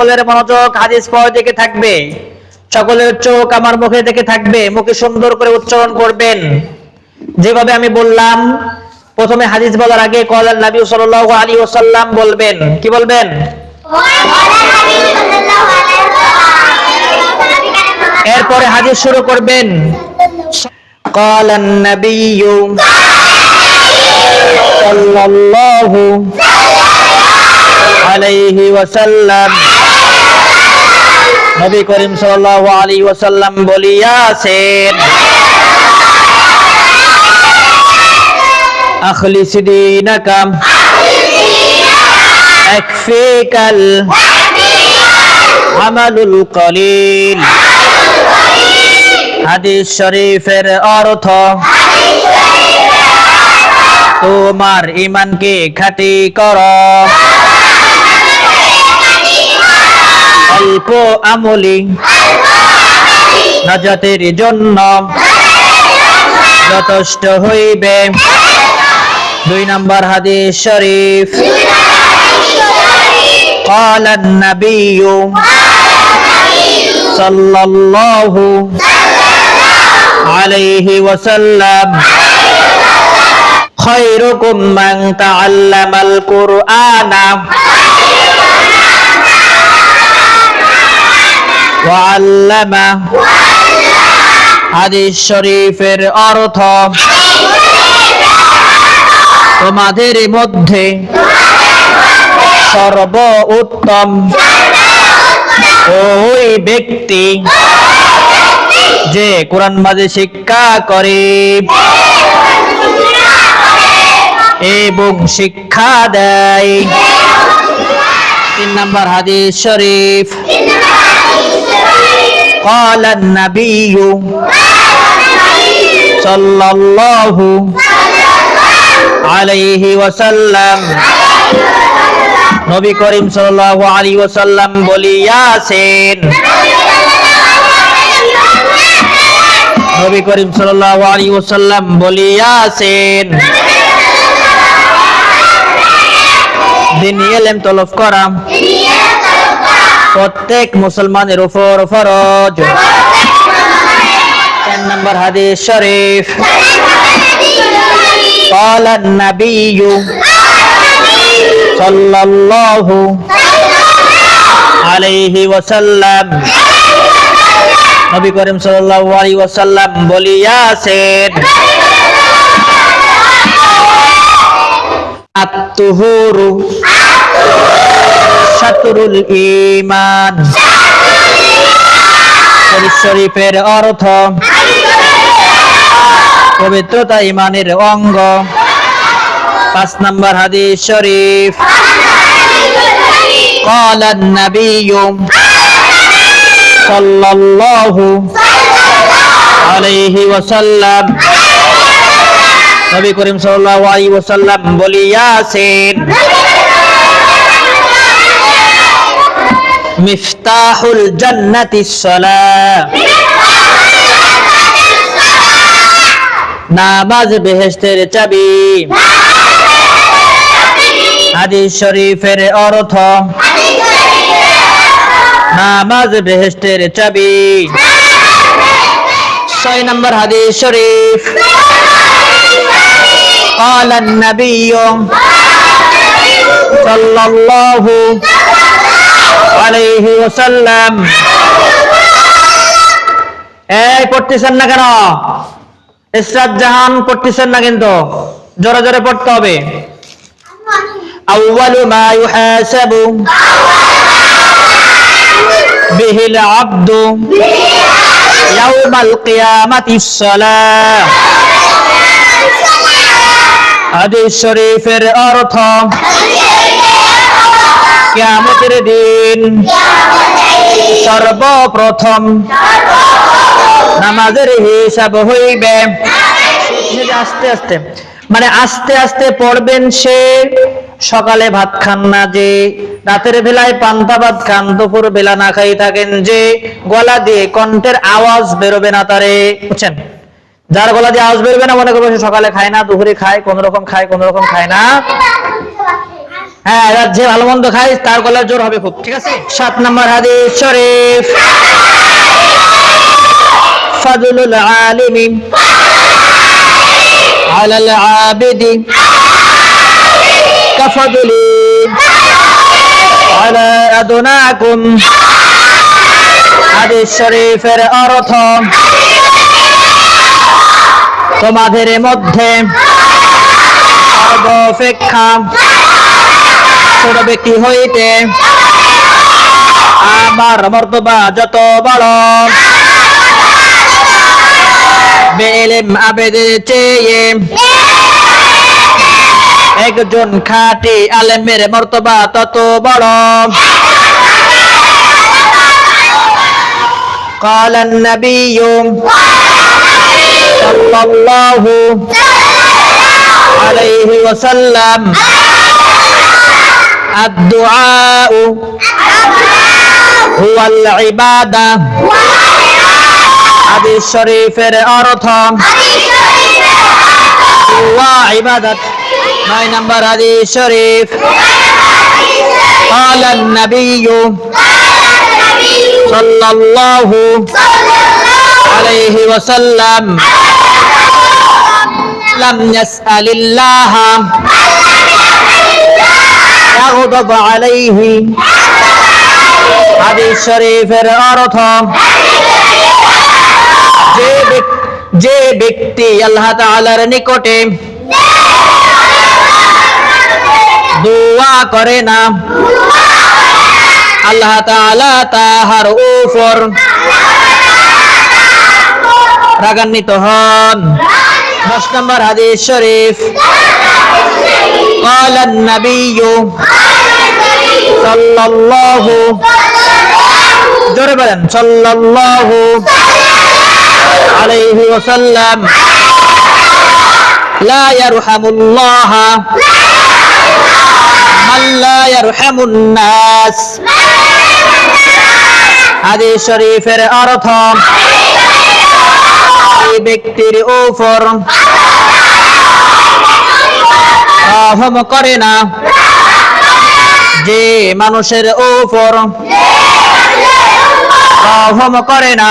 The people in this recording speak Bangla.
সকলের মনোযোগ হাদিস পড়ার দিকে থাকবে। সকলের চোখ আমার মুখে দিকে থাকবে। মুখে সুন্দর করে উচ্চারণ করবেন। যেভাবে আমি বললাম, প্রথমে হাদিস বলার আগে কলার নবী সাল আলী ওসাল্লাম বলবেন। কি বলবেন? এরপরে হাদিস শুরু করবেন। কলার নবী আলাইহি ওয়াসাল্লাম। নবী করিম সাল্লাল্লাহু আলাইহি ওয়াসাল্লাম বলিয়াছেন أخلص دينك أكفيك العمل القليل হাদিস শরীফের অর্থ তোমার ইমানকে খাঁটি কর অল্প আমলি নাজাতের জন্য যথেষ্ট হইবে দুই নম্বর হাদিস শরীফ قال النبي صلى الله عليه وسلم خيركم من تعلم القرآن হাদিস শরীফের অর্থ তোমাদের মধ্যে সর্ব উত্তম ওই ব্যক্তি যে কোরআন মাঝে শিক্ষা করে এবং শিক্ষা দেয়। তিন নম্বর হাদিস শরীফ। قال النبي صلى الله عليه وسلم নবী করিম সাল্লাল্লাহু আলাইহি ওয়াসাল্লাম বলিয়াছেন নবী করিম সাল্লাল্লাহু আলাইহি ওয়াসাল্লাম বলিয়াছেন দিনী ইলম তলব করা প্রত্যেক মুসলমানের উপর ফরজ চার নম্বর হাদিস শরীফ قال النبي صلى الله عليه وسلم নবী করিম সাল্লাল্লাহু আলাইহি ওয়াসাল্লাম বলিয়াছেন আত্তুহুরু শাতরুল ঈমান হাদিস শরীফের অর্থ পবিত্রতা ইমানের অঙ্গ পাঁচ নম্বর হাদিস শরীফ قال النبي صلى الله عليه وسلم নবী করিম সাল্লাল্লাহু আলাইহি ওয়াসাল্লাম বলিয়াছেন মিফতাহুল জান্নাতিস সালাহ নামাজ বেহেশতের চাবি হাদিস শরীফের অর্থ নামাজ বেহেশতের চাবি ছয় নম্বর হাদিস শরীফ قال النبي صلى الله عليه আলাইহি ওয়াসাল্লাম। এই, পড়তেছেন না কেন? ইসরাত জাহান পড়তেছেন না কিন্তু। জোরে জোরে পড়তে হবে। আউয়ালু মা ইউহাসাবু বিহিল আব্দু ইয়াউমাল কিয়ামাতি সালাহ। হাদিস শরীফের অর্থ কিয়ামতের দিন। সর্বপ্রথম নামাজের হিসাব হইবে। আস্তে আস্তে মানে আস্তে আস্তে পড়বেন সে, সকালে ভাত খান না যে, রাতের বেলায় পান্তা ভাত খান, দুপুর বেলা না খাই থাকেন যে, গলা দিয়ে কণ্ঠের আওয়াজ বেরোবে না তারে, বুঝছেন? যার গলা দিয়ে আওয়াজ বেরোবে না, মনে করব সকালে খায় না, দুপুরে খায় কোন রকম খায় কোন রকম খায় না। হ্যাঁ যে ভালো মন্দ খায়, তার গলার জোর হবে খুব, ঠিক আছে? সাত নম্বর হাদিস, শরীফ। ফাদলুল আলিমি আলাল আলা আদনাকুম। শরীফের অর্থ, তোমাদের মধ্যে সর্বাপেক্ষা ছোট ব্যক্তি হইতে আমার মর্তবা যত বড় বেলেম আবেদের চেয়ে একজন খাঁটি আলেমের মর্তবা তত বড় قال النبي صلى الله عليه وسلم الدعاء هو العبادة হাদিস শরীফের অর্থ হুয়া ইবাদত নয় নম্বর হাদিস শরীফ قال النبي صلى الله عليه وسلم لم يسأل الله শরীফের অর্থ যে যে ব্যক্তি আল্লাহ তালার নিকটে দোয়া করে না, আল্লাহ তালা তাহার উপর রাগান্বিত হন। দশ নম্বর হাদিস শরীফ। قال النبي صلى الله জোরে বলেন সাল্লাল্লাহু আলাইহি ওয়াসাল্লাম لا يرحم الله من لا يرحم الناس হাদিস শরীফের অর্থ এই ব্যক্তির উপর রহম করে না। যে মানুষের উপর রাহম করে না।